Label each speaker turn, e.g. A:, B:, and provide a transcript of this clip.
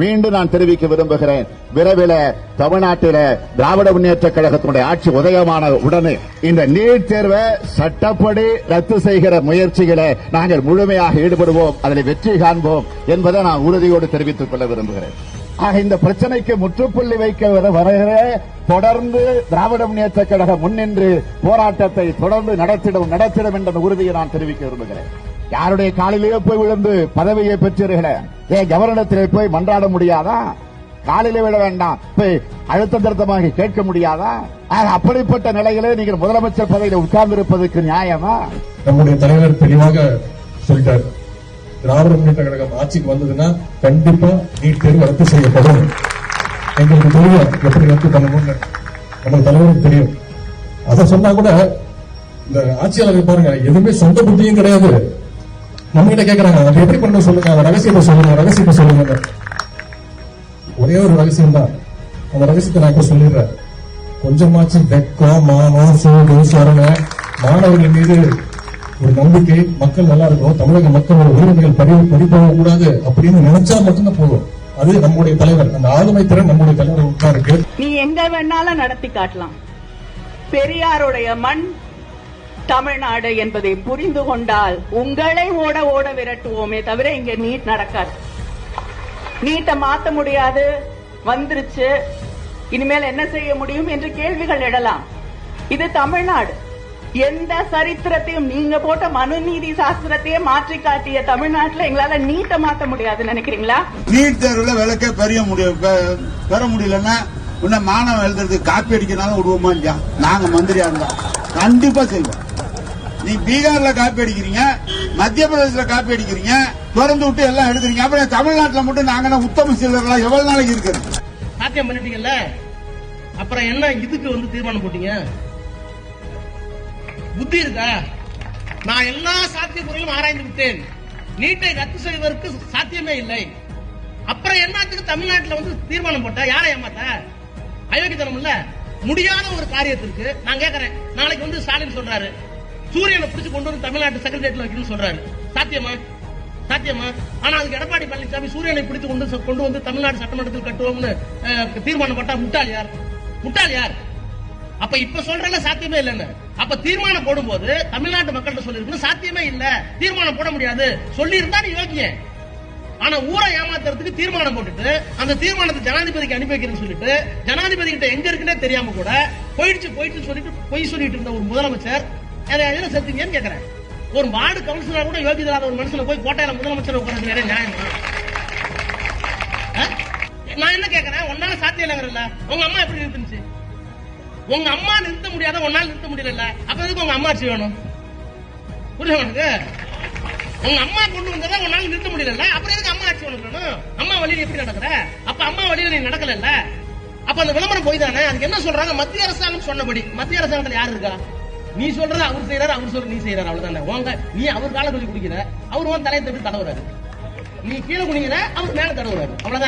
A: மீண்டும் நான் தெரிவிக்க விரும்புகிறேன். விரைவில் தமிழ்நாட்டில திராவிட முன்னேற்ற கழகத்தினுடைய ஆட்சி உதயமான உடனே இந்த நீட் தேர்வை சட்டப்படி ரத்து செய்கிற முயற்சிகளை நாங்கள் முழுமையாக ஈடுபடுவோம். அதில் வெற்றி காண்போம் என்பதை நான் உறுதியோடு தெரிவித்துக் கொள்ள விரும்புகிறேன். ஆக இந்த பிரச்சனைக்கு முற்றுப்புள்ளி வைக்க வருகிற தொடர்ந்து திராவிட முன்னேற்ற கழகம் முன்னின்று போராட்டத்தை தொடர்ந்து நடத்திடும் நடத்திடும் என்ற உறுதியை நான் தெரிவிக்க விரும்புகிறேன். யாருடைய காலிலேயே போய் விழுந்து பதவியை பெற்றீர்களே ஏன் கவர்னத்திலே போய் மன்றாட முடியாதா? காலிலே விட வேண்டாம். போய் அழுத்த திருத்தமாக கேட்க முடியாதா? அப்படிப்பட்ட நிலையிலே நீங்கள் முதலமைச்சர் பதவியில் உட்கார்ந்து இருப்பதற்கு நியாயமா?
B: நம்முடைய தலைவர் தெளிவாக சொல்லிட்டார். திராவிட முன்னேற்ற கழகம் ஆட்சிக்கு வந்ததுன்னா கண்டிப்பா நீட் தேர்வு ரத்து செய்யப்படும். எங்களுக்கு தெரியும் எப்படி ரத்து பண்ணணும்னு நம்ம தலைவருக்கு தெரியும். அதை சொன்னா கூட இந்த ஆட்சியாளர்கள் பாருங்க எதுவுமே சொந்த புத்தியும் கிடையாது. நம்ம கிட்ட கேட்கறாங்க அதை எப்படி பண்ண சொல்லுங்க? அந்த ரகசியத்தை சொல்லுங்க ரகசியத்தை சொல்லுங்க. ஒரே ஒரு ரகசியம் தான் அந்த ரகசியத்தை நான் இப்ப சொல்லிடுறேன். கொஞ்சமாச்சு வெக்கம் மானம் சூடு சரண. மாணவர்கள் மீது ஒரு நம்பிக்கை மக்கள் நல்லா இருக்கும் தமிழக மக்களோட உரிமைகள் பறி பறிபோக கூடாது அப்படின்னு நினைச்சா மட்டும்தான் போதும். அது நம்முடைய தலைவர் அந்த ஆளுமை திறன் நம்முடைய தலைவர் உட்கா இருக்கு
C: நீ எங்க வேணாலும் நடத்தி காட்டலாம். பெரியாருடைய மண் தமிழ்நாடு என்பதை புரிந்து கொண்டால் உங்களை ஓட ஓட விரட்டுவோமே தவிர இங்க நீட் நடக்காது. நீட்டை மாத்த முடியாது. வந்துருச்சு. இனிமேல் என்ன செய்ய முடியும் என்று கேள்விகள் எழலாம். இது தமிழ்நாடு. எந்த சரித்திரத்தையும் நீங்க போட்ட மனுநீதி சாஸ்திரத்தையே மாற்றி காட்டிய தமிழ்நாட்டுல எங்களால நீட்டை மாத்த முடியாதுன்னு நினைக்கிறீங்களா?
D: நீட் தேர்வுல விளக்க பெரிய முடியும் பெற முடியலன்னா இன்னும் மாணவன் எழுதுறதுக்கு காப்பி அடிக்கிறனால விடுவோமா இல்லையா? நாங்க மந்திரியா இருந்தா. கண்டிப்பா செய்வோம். நீ பீகார்ல காப்பி அடிக்கிறீங்க மத்திய பிரதேசல காப்பி அடிக்கிறீங்க திறந்து விட்டு எல்லாம் எடுக்கிறீங்க. அப்புறம் தமிழ்நாட்டில் மட்டும் நாங்க உத்தம சிலர்லாம் எவ்வளவு நாளைக்கு இருக்கிறது?
E: சாத்தியம் பண்ணிட்டீங்கல்ல? அப்புறம் என்ன இதுக்கு வந்து தீர்மானம் போட்டீங்க? புத்தி இருக்கா? நான் எல்லா சாத்தியக்குறையும் ஆராய்ந்து விட்டேன். நீட்டை ரத்து செய்வதற்கு சாத்தியமே இல்லை. அப்புறம் என்னத்துக்கு தமிழ்நாட்டில் வந்து தீர்மானம் போட்ட? யாரை ஏமாத்த? அயோக்கியத்தனம் இல்ல முடியாத ஒரு காரியத்திற்கு நான் கேக்குறேன். நாளைக்கு வந்து ஸ்டாலின் சொல்றாரு. சூரியனை பிடிச்சு கொண்டு வந்து தமிழ்நாட்டு செக்ரட்டரியேட்ல வைக்கணும்னு சொல்றாரு. சாத்தியமா? சாத்தியமா? ஆனா அதுக்கு எடப்பாடி பழனிசாமி சூரியனை பிடித்து கொண்டு கொண்டு வந்து தமிழ்நாடு சட்டமன்றத்தில் கட்டுவோம்னு அஹ், தீர்மானம் முட்டாள் யார்? முட்டாள் யார்? அப்ப இப்ப சொல்றல சாத்தியமே இல்லைன்னு. அப்ப தீர்மானம் போடும்போது தமிழ்நாட்டு மக்கள்கிட்ட சொல்லிருக்கணும் சாத்தியமே இல்ல. தீர்மானம் போட முடியாது. சொல்லி இருந்தா நீ யோக்கிய ஆனா ஊரை ஏமாத்துறதுக்கு தீர்மானம் போட்டுட்டு அந்த தீர்மானத்தை ஜனாதிபதிக்கு அனுப்பி வைக்கிறேன்னு சொல்லிட்டு ஜனாதிபதி கிட்ட எங்க இருக்குன்னே தெரியாம கூட போயிடுச்சு போயிடுச்சு சொல்லிட்டு பொய் சொல்லிட்டு இருந்த ஒரு முதலமைச்சர் எதுல செத்தீங்கன்னு கேக்குறேன். ஒரு வார்டு கவுன்சிலர் கூட யோகி இல்லாத ஒரு மனுஷனை போய் கோட்டையில முதலமைச்சர் உட்கார்றது வேற நியாயமா நான் என்ன கேக்குறேன்? ஒன்னால சாத்தியம் இல்லைங்கிறல்ல. உங்க அம்மா எப்படி இருந்துச்சு? உங்க அம்மா நிறுத்த முடியாத ஒன்னால நிறுத்த முடியல அப்ப எதுக்கு உங்க அம்மா ஆட்சி வேணும்? புரியுது உனக்கு? உங்க அம்மா கொண்டு வந்ததா உன்னால நிறுத்த முடியல அப்புறம் எதுக்கு அம்மா ஆட்சி உனக்கு வேணும்? அம்மா வழியில் எப்படி நடக்கிற? அப்ப அம்மா வழியில் நீ நடக்கல அப்ப அந்த விளம்பரம் போய் தானே? அதுக்கு என்ன சொல்றாங்க? மத்திய அரசாங்கம் சொன்னபடி. மத்திய அரசாங்கத்துல யாரு இருக்கா? நீ சொல்றது அவர் செய்யறாரு அவர் சொல்ற நீ செய்யறாரு அவ்வளவுதானே. உங்க நீ அவர் கால சொல்லி குடிக்கிற அவர் உன் தலையை தட்டி தடவுறாரு. நீ கீழே குடிக்கிற அவர் மேல தடவுறாரு. அவ்வளவுதான்?